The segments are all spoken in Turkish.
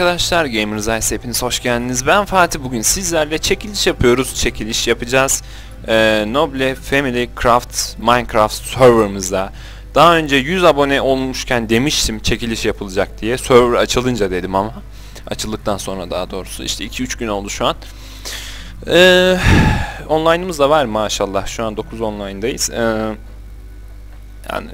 arkadaşlar, Gamers Eyes hepiniz hoş geldiniz. Ben Fatih bugün sizlerle çekiliş yapıyoruz. Çekiliş yapacağız. Ee, Noble Family Craft Minecraft serverımızda. Daha önce 100 abone olmuşken demiştim çekiliş yapılacak diye. Server açılınca dedim ama. Açıldıktan sonra daha doğrusu işte 2-3 gün oldu şu an. Ee, online'ımız da var maşallah. Şu an 9 online'dayız. Ee, yani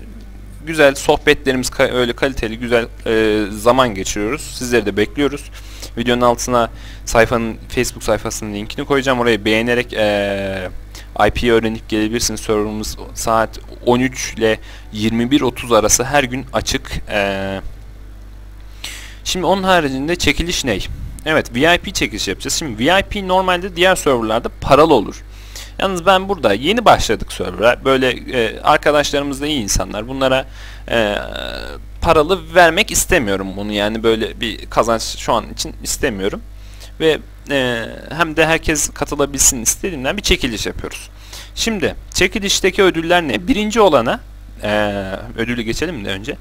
güzel sohbetlerimiz öyle kaliteli güzel e, zaman geçiriyoruz. Sizleri de bekliyoruz. Videonun altına sayfanın Facebook sayfasının linkini koyacağım. Oraya beğenerek e, IP öğrenip gelebilirsiniz. Serverımız saat 13 ile 21.30 arası her gün açık. E, şimdi onun haricinde çekiliş ne? Evet VIP çekiliş yapacağız. Şimdi VIP normalde diğer serverlarda paralı olur. Yalnız ben burada yeni başladık server'a. Böyle e, arkadaşlarımız da iyi insanlar. Bunlara e, paralı vermek istemiyorum bunu. Yani böyle bir kazanç şu an için istemiyorum. Ve e, hem de herkes katılabilsin istediğimden bir çekiliş yapıyoruz. Şimdi çekilişteki ödüller ne? Birinci olana e, ödülü geçelim de önce.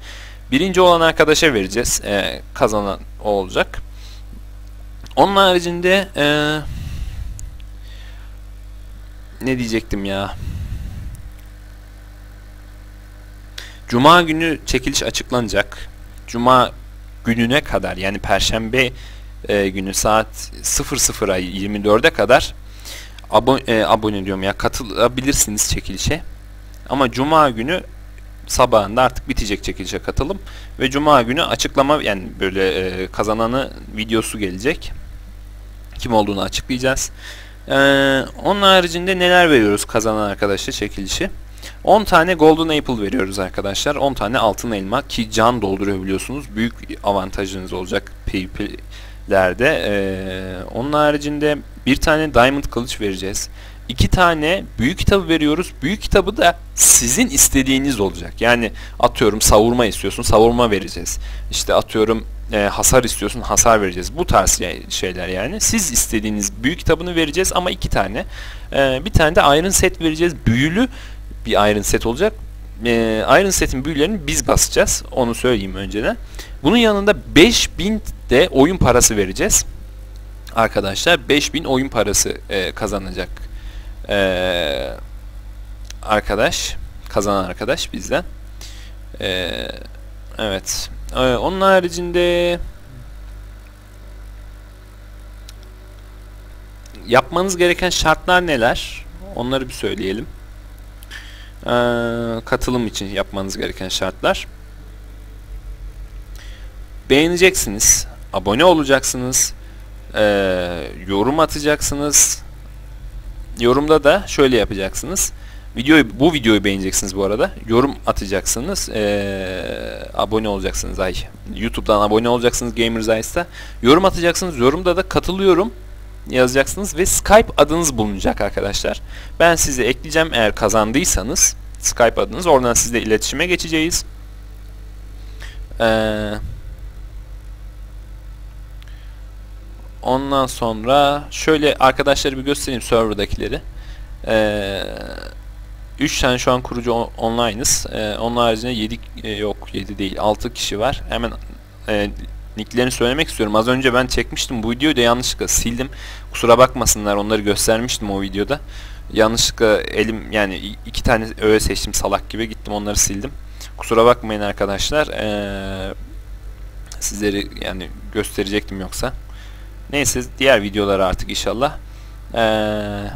Birinci olan arkadaşa vereceğiz. E, kazanan olacak. Onun haricinde eee ne diyecektim ya? Cuma günü çekiliş açıklanacak. Cuma gününe kadar yani perşembe e, günü saat 00'a 24'e kadar abone, e, abone diyorum ya katılabilirsiniz çekilişe. Ama cuma günü sabahında artık bitecek çekilişe katılım ve cuma günü açıklama yani böyle e, kazananı videosu gelecek. Kim olduğunu açıklayacağız. Ee, onun haricinde neler veriyoruz kazanan arkadaşa çekilişi? 10 tane Golden Apple veriyoruz arkadaşlar. 10 tane altın elma ki can dolduruyor biliyorsunuz. Büyük avantajınız olacak PvP'lerde. Ee, onun haricinde bir tane Diamond kılıç vereceğiz. 2 tane büyük kitabı veriyoruz. Büyük kitabı da sizin istediğiniz olacak. Yani atıyorum savurma istiyorsun, savurma vereceğiz. İşte atıyorum e, hasar istiyorsun hasar vereceğiz. Bu tarz şeyler yani. Siz istediğiniz büyük kitabını vereceğiz ama iki tane. E, bir tane de Iron Set vereceğiz. Büyülü bir Iron Set olacak. E, Iron Set'in büyülerini biz basacağız. Onu söyleyeyim önceden. Bunun yanında 5000 de oyun parası vereceğiz. Arkadaşlar 5000 oyun parası e, kazanacak. E, arkadaş kazanan arkadaş bizden. E, evet. Ee, onun haricinde yapmanız gereken şartlar neler? Onları bir söyleyelim. Ee, katılım için yapmanız gereken şartlar. Beğeneceksiniz, abone olacaksınız, e, yorum atacaksınız. Yorumda da şöyle yapacaksınız. Videoyu bu videoyu beğeneceksiniz bu arada. Yorum atacaksınız. Ee, abone olacaksınız ay. YouTube'dan abone olacaksınız Gamers Eyes'ta. Yorum atacaksınız. Yorumda da katılıyorum yazacaksınız ve Skype adınız bulunacak arkadaşlar. Ben sizi ekleyeceğim eğer kazandıysanız Skype adınız. Oradan sizle iletişime geçeceğiz. Ee, ondan sonra şöyle arkadaşları bir göstereyim serverdakileri. Eee 3 tane şu an kurucu online'ız. Ee, onun haricinde 7 e, yok 7 değil 6 kişi var. Hemen e, nicklerini söylemek istiyorum. Az önce ben çekmiştim bu videoyu da yanlışlıkla sildim. Kusura bakmasınlar onları göstermiştim o videoda. Yanlışlıkla elim yani iki tane öğe seçtim salak gibi gittim onları sildim. Kusura bakmayın arkadaşlar. Ee, sizleri yani gösterecektim yoksa. Neyse diğer videoları artık inşallah. Eee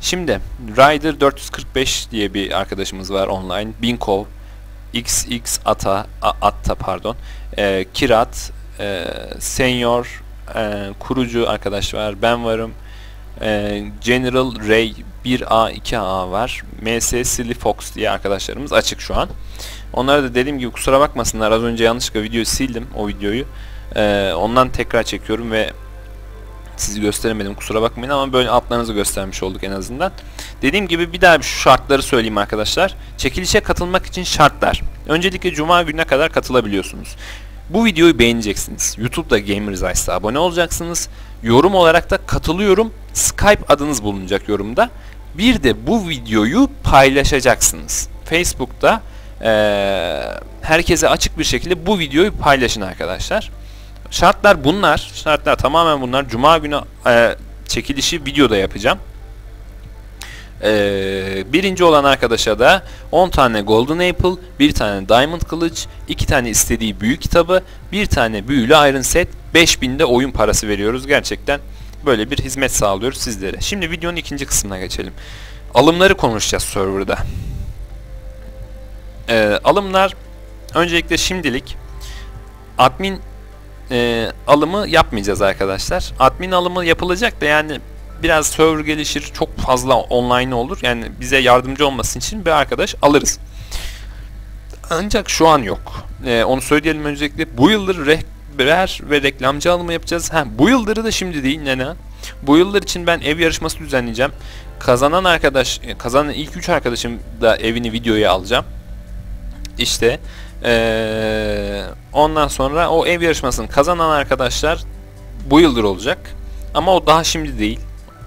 Şimdi Rider 445 diye bir arkadaşımız var online. Binkov, XX Ata, Atta pardon, e, Kirat, e, Senior, e, kurucu arkadaş var. Ben varım. E, General Ray 1A 2A var. MS Silly Fox diye arkadaşlarımız açık şu an. Onlara da dediğim gibi kusura bakmasınlar. Az önce yanlışlıkla videoyu sildim o videoyu. E, ondan tekrar çekiyorum ve sizi gösteremedim kusura bakmayın ama böyle altlarınızı göstermiş olduk en azından. Dediğim gibi bir daha şu şartları söyleyeyim arkadaşlar. Çekilişe katılmak için şartlar. Öncelikle cuma gününe kadar katılabiliyorsunuz. Bu videoyu beğeneceksiniz. YouTube'da Gamers Eyes'ta abone olacaksınız. Yorum olarak da katılıyorum. Skype adınız bulunacak yorumda. Bir de bu videoyu paylaşacaksınız. Facebook'ta ee, herkese açık bir şekilde bu videoyu paylaşın arkadaşlar. Şartlar bunlar. Şartlar tamamen bunlar. Cuma günü e, çekilişi videoda yapacağım. Ee, birinci olan arkadaşa da 10 tane Golden Apple, bir tane Diamond Kılıç, 2 tane istediği büyük kitabı, bir tane büyülü Iron Set, 5000 de oyun parası veriyoruz. Gerçekten böyle bir hizmet sağlıyoruz sizlere. Şimdi videonun ikinci kısmına geçelim. Alımları konuşacağız serverda. Ee, alımlar öncelikle şimdilik admin e, alımı yapmayacağız arkadaşlar. Admin alımı yapılacak da yani biraz server gelişir, çok fazla online olur. Yani bize yardımcı olması için bir arkadaş alırız. Ancak şu an yok. Ee, onu söyleyelim öncelikle. Bu yıldır rehber ve reklamcı alımı yapacağız. Ha, bu yıldırı da şimdi değil nene. Bu yıllar için ben ev yarışması düzenleyeceğim. Kazanan arkadaş, kazanan ilk 3 arkadaşım da evini videoya alacağım. İşte ee, ondan sonra o ev yarışmasını kazanan arkadaşlar bu yıldır olacak. Ama o daha şimdi değil.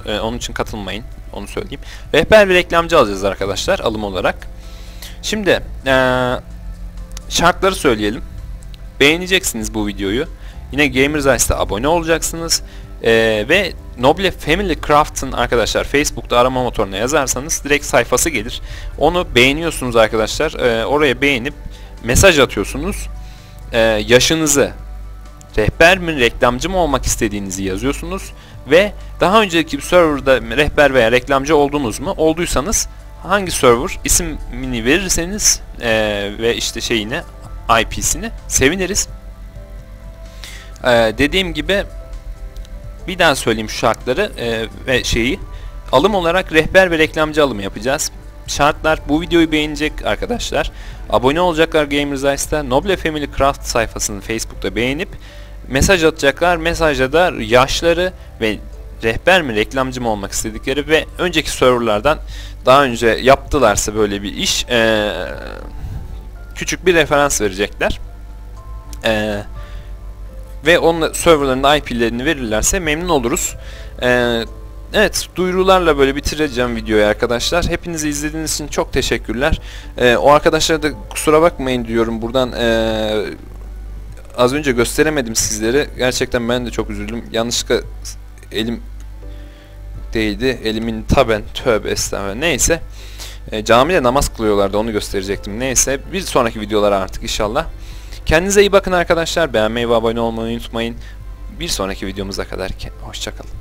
Ee, onun için katılmayın. Onu söyleyeyim. Rehber ve reklamcı alacağız arkadaşlar alım olarak. Şimdi ee, şartları söyleyelim. Beğeneceksiniz bu videoyu. Yine Gamers Ice'da abone olacaksınız. Ee, ve Noble Family Craft'ın arkadaşlar Facebook'ta arama motoruna yazarsanız direkt sayfası gelir. Onu beğeniyorsunuz arkadaşlar. Ee, oraya beğenip mesaj atıyorsunuz. Ee, yaşınızı, rehber mi reklamcı mı olmak istediğinizi yazıyorsunuz ve daha önceki bir serverda rehber veya reklamcı oldunuz mu? Olduysanız hangi server ismini verirseniz e, ve işte şeyini IP'sini seviniriz. E, dediğim gibi bir daha söyleyeyim şu şartları e, ve şeyi alım olarak rehber ve reklamcı alımı yapacağız. Şartlar bu videoyu beğenecek arkadaşlar. Abone olacaklar Gamers Ice'da. Noble Family Craft sayfasını Facebook'ta beğenip mesaj atacaklar. Mesajda da yaşları ve rehber mi reklamcı mı olmak istedikleri ve önceki serverlardan daha önce yaptılarsa böyle bir iş ee, küçük bir referans verecekler. Eee ve onun serverların IP'lerini verirlerse memnun oluruz. Ee, evet duyurularla böyle bitireceğim videoyu arkadaşlar. Hepinizi izlediğiniz için çok teşekkürler. Ee, o arkadaşlara da kusura bakmayın diyorum buradan. Ee, az önce gösteremedim sizlere. Gerçekten ben de çok üzüldüm. Yanlışlıkla elim değdi. Elimin taben tövbe estağfurullah. Neyse. E, camide namaz kılıyorlardı onu gösterecektim. Neyse bir sonraki videolara artık inşallah. Kendinize iyi bakın arkadaşlar. Beğenmeyi ve abone olmayı unutmayın. Bir sonraki videomuza kadar hoşçakalın.